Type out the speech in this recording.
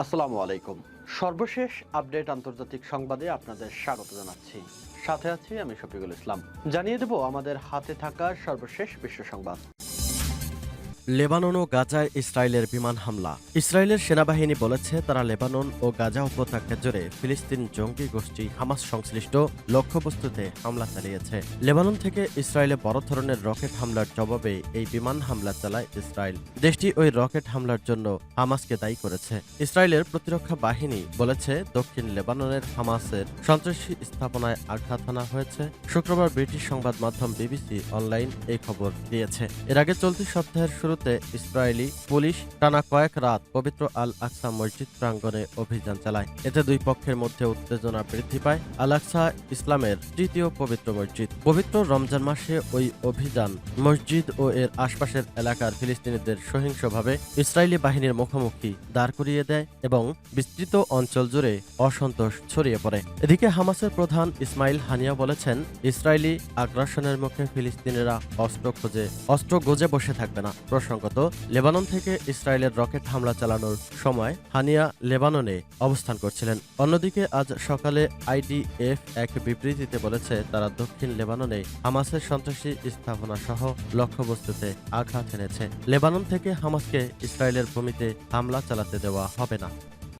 আসসালামু আলাইকুম। সর্বশেষ আপডেট আন্তর্জাতিক সংবাদে আপনাদের স্বাগত জানাচ্ছি। সাথে আছি আমি শফিকুল ইসলাম। জানিয়ে দেব আমাদের হাতে থাকা সর্বশেষ বিশ্ব সংবাদ। লেবানন ও গাজায় ইসরায়েলের বিমান হামলা। ইসরায়েলের সেনাবাহিনী বলেছে, তারা লেবানন ও গাজা উপত্যকা জুড়ে ফিলিস্তিন জঙ্গি গোষ্ঠী হামাস সংশ্লিষ্ট লক্ষ্যবস্তুতে হামলা চালিয়েছে। লেবানন থেকে ইসরায়েলে বড় ধরনের রকেট হামলার জবাবে এই বিমান হামলা চালায় ইসরায়েল। দেশটি ওই রকেট হামলার জন্য হামাসকে দায়ী করেছে। ইসরায়েলের প্রতিরক্ষা বাহিনী বলেছে, দক্ষিণ লেবাননের হামাসের সন্ত্রাসী স্থাপনায় আঘাত হানা হয়েছে। শুক্রবার ব্রিটিশ সংবাদ মাধ্যম বিবিসি অনলাইন এই খবর দিয়েছে। এর আগে চলতি সপ্তাহের শুরুতে ইসরায়েলি পুলিশ টানা কয়েক রাত পবিত্র আল আকসা মসজিদ প্রাঙ্গণে অভিযান চালায়। এতে দুই পক্ষের মধ্যে উত্তেজনা বৃদ্ধি পায়। আল আকসা ইসলামের তৃতীয় পবিত্র মসজিদ। পবিত্র রমজান মাসে ওই অভিযান মসজিদ ও এর আশপাশের এলাকার ফিলিস্তিনিদের সহিংসভাবে ইসরায়েলি বাহিনীর মুখোমুখি দাঁড় করিয়ে দেয় এবং বিস্তৃত অঞ্চল জুড়ে অসন্তোষ ছড়িয়ে পড়ে। এদিকে হামাসের প্রধান ইসমাইল হানিয়া বলেছেন, ইসরায়েলি আগ্রাসনের মুখে ফিলিস্তিনিরা অস্ত্র খোঁজে, অস্ত্র গোজে বসে থাকবে না। প্রসঙ্গত লেবানন থেকে ইসরায়েলের রকেট হামলা চালানোর সময় হানিয়া, লেবাননে অবস্থান করছিলেন। অন্যদিকে আজ সকালে আইডিএফ এক বিবৃতিতে বলেছে, তারা দক্ষিণ লেবাননে হামাসের সন্ত্রাসী স্থাপনা সহ লক্ষ্যবস্তুতে আঘাত এনেছে। লেবানন থেকে হামাসকে ইসরায়েলের ভূমিতে হামলা চালাতে দেওয়া হবে না।